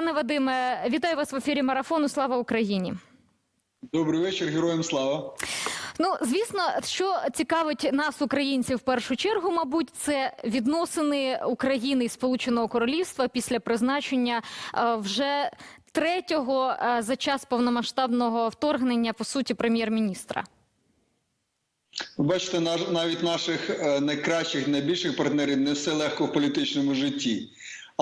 Пане Вадиме, вітаю вас в ефірі марафону. Слава Україні. Добрий вечір, героям слава. Ну, звісно, що цікавить нас, українців, в першу чергу, мабуть, це відносини України і Сполученого Королівства після призначення е, вже третього е, за час повномасштабного вторгнення, по суті, прем'єр-міністра. Ви бачите, навіть наших е, найкращих, найбільших партнерів не все легко в політичному житті.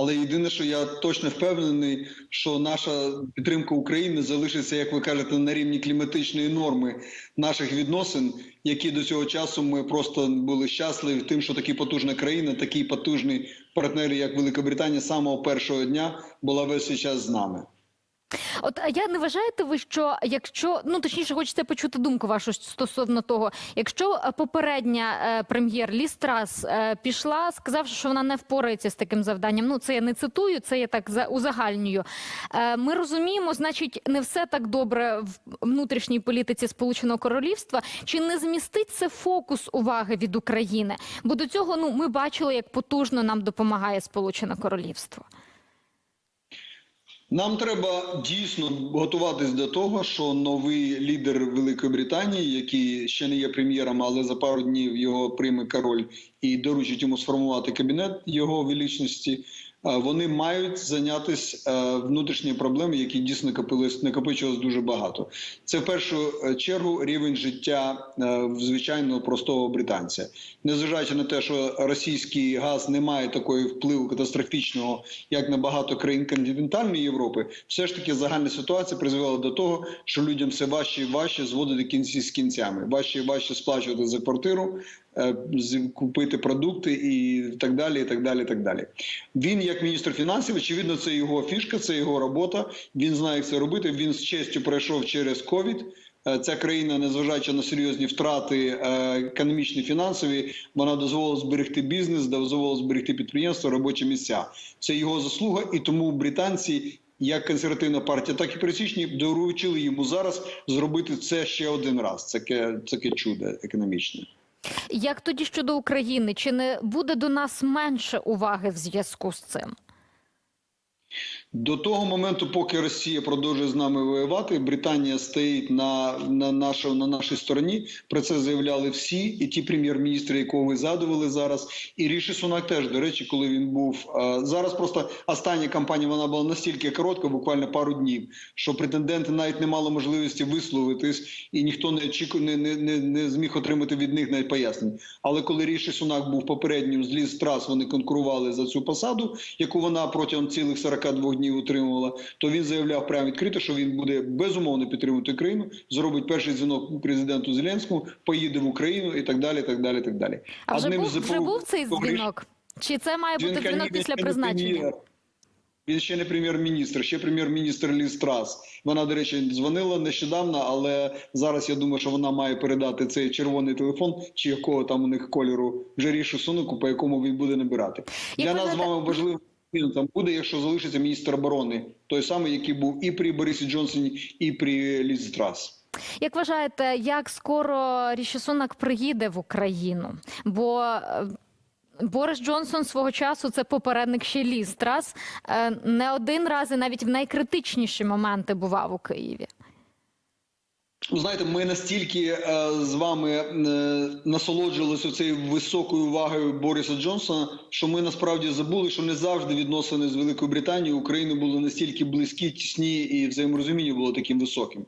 Але єдине, що я точно впевнений, що наша підтримка України залишиться, як ви кажете, на рівні кліматичної норми наших відносин, які до цього часу ми просто були щасливі тим, що такі потужна країна, такі потужні партнери, як Велика Британія, з самого першого дня була весь час з нами. От а я не вважаєте ви, що якщо ну точніше, хочете почути думку вашу стосовно того, якщо е, попередня е, прем'єр Лі Страс е, пішла, сказавши, що вона не впорається з таким завданням. Ну це я не цитую, це я так за узагальнюю. Е, ми розуміємо, значить, не все так добре в внутрішній політиці Сполученого Королівства. Чи не змістить це фокус уваги від України? Бо до цього ну ми бачили, як потужно нам допомагає Сполучене Королівство. Нам треба дійсно готуватись до того, що новий лідер Великої Британії, який ще не є прем'єром, але за пару днів його прийме король і доручить йому сформувати кабінет його величності. Е, Вони мають зайнятися е, внутрішніми проблемами, які дійсно накопичилось дуже багато. Це в першу е, чергу рівень життя звичайного простого британця, незважаючи на те, що російський газ не має такої впливу катастрофічного, як на багато країн континентальної Європи, все ж таки загальна ситуація призвела до того, що людям все важче і важче зводити кінці з кінцями, важче і важче сплачувати за квартиру, купити продукти і так далі. І так далі. І так далі. Він, як міністр фінансів, очевидно, це його фішка, це його робота. Він знає, як це робити. Він з честю пройшов через ковід. Е, Ця країна, незважаючи на серйозні втрати е, економічні, фінансові, вона дозволила зберегти бізнес, дозволила зберегти підприємства, робочі місця. Це його заслуга, і тому британці, як консервативна партія, так і пересічні, доручили йому зараз зробити це ще один раз. Це таке чудо економічне. Як тоді щодо України? Чи не буде до нас менше уваги в зв'язку з цим? До того моменту, поки Росія продовжує з нами воювати, Британія стоїть на, на, нашо, на нашій стороні. Про це заявляли всі, і ті прем'єр-міністри, якого ви згадували зараз, і Ріші Сунак теж, до речі, коли він був е, зараз. Просто остання кампанія вона була настільки коротка, буквально пару днів, що претенденти навіть не мали можливості висловитись, і ніхто не очікує, не, не, не, не зміг отримати від них навіть пояснень. Але коли Ріші Сунак був попереднім з Ліз Трас, вони конкурували за цю посаду, яку вона протягом цілих 42 днів утримувала, то він заявляв прямо відкрито, що він буде безумовно підтримувати країну, зробить перший дзвінок президенту Зеленському, поїде в Україну і так далі. Так далі, так далі. А вже Одним був, з вже був цей дзвінок? Чи це має бути дзвінок ні, після призначення? Він ще не прем'єр-міністр, ще прем'єр-міністр Ліз Трас. Вона, до речі, дзвонила нещодавно, але зараз я думаю, що вона має передати цей червоний телефон, чи якого там у них кольору вже рішу сунуку, по якому він буде набирати. Як Для нас з вами важливо. Там буде, якщо залишиться міністр оборони, той самий, який був і при Борисі Джонсоні, і при Лізі Трас. Як вважаєте, як скоро Ріші Сунак приїде в Україну? Бо е, Борис Джонсон свого часу це попередник ще Ліз Трас. Е, Не один раз і навіть в найкритичніші моменти бував у Києві. Ну, знаєте, ми настільки е, з вами е, насолоджувалися цією високою увагою Бориса Джонсона, що ми насправді забули, що не завжди відносини з Великою Британією України були настільки близькі, тісні і взаєморозуміння було таким високим.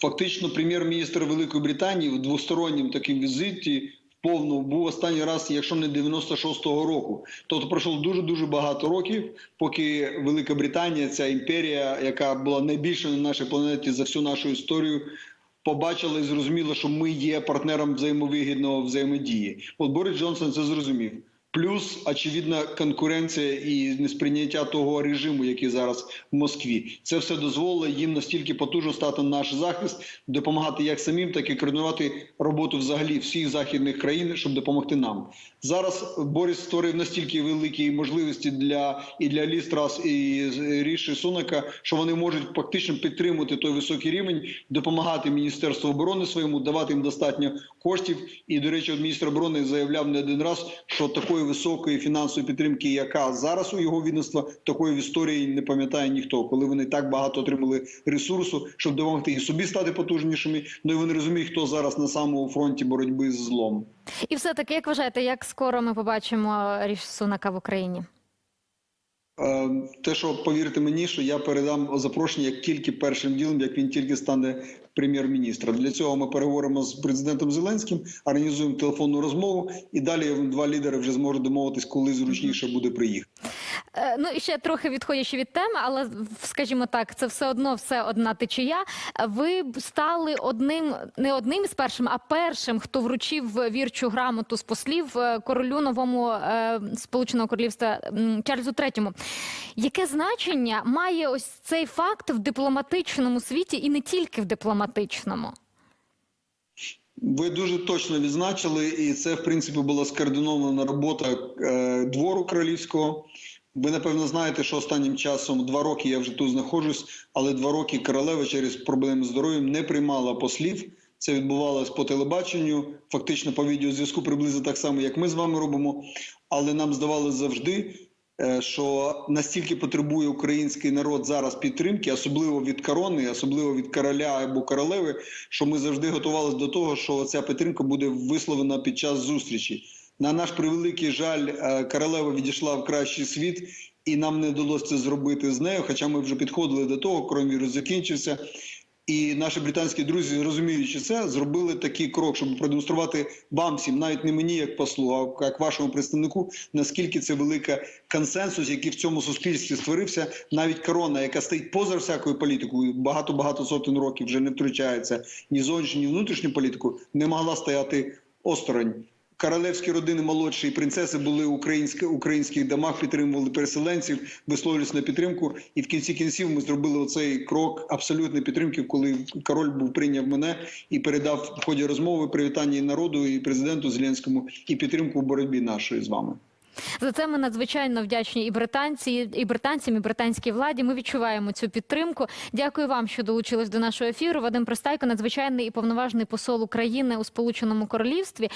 Фактично, прем'єр-міністр Великої Британії в двостороннім таким візиті. Повно був останній раз, якщо не 96-го року. Тобто пройшло дуже дуже багато років, поки Велика Британія, ця імперія, яка була найбільшою на нашій планеті за всю нашу історію, побачила і зрозуміло, що ми є партнером взаємовигідного взаємодії. От Борис Джонсон це зрозумів. Плюс очевидна конкуренція і несприйняття того режиму, який зараз в Москві. Це все дозволило їм настільки потужно стати на наш захист, допомагати як самим, так і координувати роботу взагалі всіх західних країн, щоб допомогти нам. Зараз Борис створив настільки великі можливості для і для Лістрас, і Ріші Сунака, що вони можуть фактично підтримувати той високий рівень, допомагати Міністерству оборони своєму, давати їм достатньо коштів. І до речі, міністр оборони заявляв не один раз, що такої такої високої фінансової підтримки, яка зараз у його відомства, такої в історії не пам'ятає ніхто, коли вони так багато отримали ресурсу, щоб допомогти і собі стати потужнішими. Ну і вони розуміють, хто зараз на самому фронті боротьби з злом. І все таки, як вважаєте, як скоро ми побачимо рішсунака в Україні? Е, Те, що повірте мені, що я передам запрошення як тільки першим ділом, як він тільки стане прем'єр-міністром. Для цього ми переговоримо з президентом Зеленським, організуємо телефонну розмову, і далі два лідери вже зможуть домовитись, коли зручніше буде приїхати. Е, Ну і ще трохи відходячи від теми, але скажімо так, це все одно все одна течія. Ви стали одним, не одним із першим, а першим, хто вручив вірчу грамоту з послів е, королю новому е, Сполученого Королівства Чарльзу III. Яке значення має ось цей факт в дипломатичному світі і не тільки в дипломатичному? Ви дуже точно відзначили, і це в принципі була скоординована робота двору королівського. Ви напевно знаєте, що останнім часом два роки я вже тут знаходжусь, але два роки королева через проблеми з здоров'ям не приймала послів. Це відбувалось по телебаченню, фактично по відеозв'язку, приблизно так само, як ми з вами робимо. Але нам здавалося завжди, е, що настільки потребує український народ зараз підтримки, особливо від корони, особливо від короля або королеви, що ми завжди готувалися до того, що ця підтримка буде висловлена під час зустрічі. На наш превеликий жаль, е, королева відійшла в кращий світ, і нам не вдалося це зробити з нею. Хоча ми вже підходили до того, коронавірус закінчився. І наші британські друзі, розуміючи це, зробили такий крок, щоб продемонструвати вам всім, навіть не мені як послу, а як вашому представнику, наскільки це велика консенсус, який в цьому суспільстві створився. Навіть корона, яка стоїть поза всякою політикою, багато багато сотень років вже не втручається ні зовнішню, ні внутрішню політику, не могла стояти осторонь. Королевські родини молодші і принцеси були українські українських домах, підтримували переселенців, висловлювалися на підтримку. І в кінці кінців ми зробили оцей крок абсолютної підтримки, коли король був прийняв мене і передав в ході розмови привітання і народу і президенту Зеленському і підтримку в боротьбі нашої з вами. За це ми надзвичайно вдячні і британці, і британцям, і британській владі. Ми відчуваємо цю підтримку. Дякую вам, що долучились до нашого ефіру. Вадим Пристайко, надзвичайний і повноважний посол України у Сполученому Королівстві.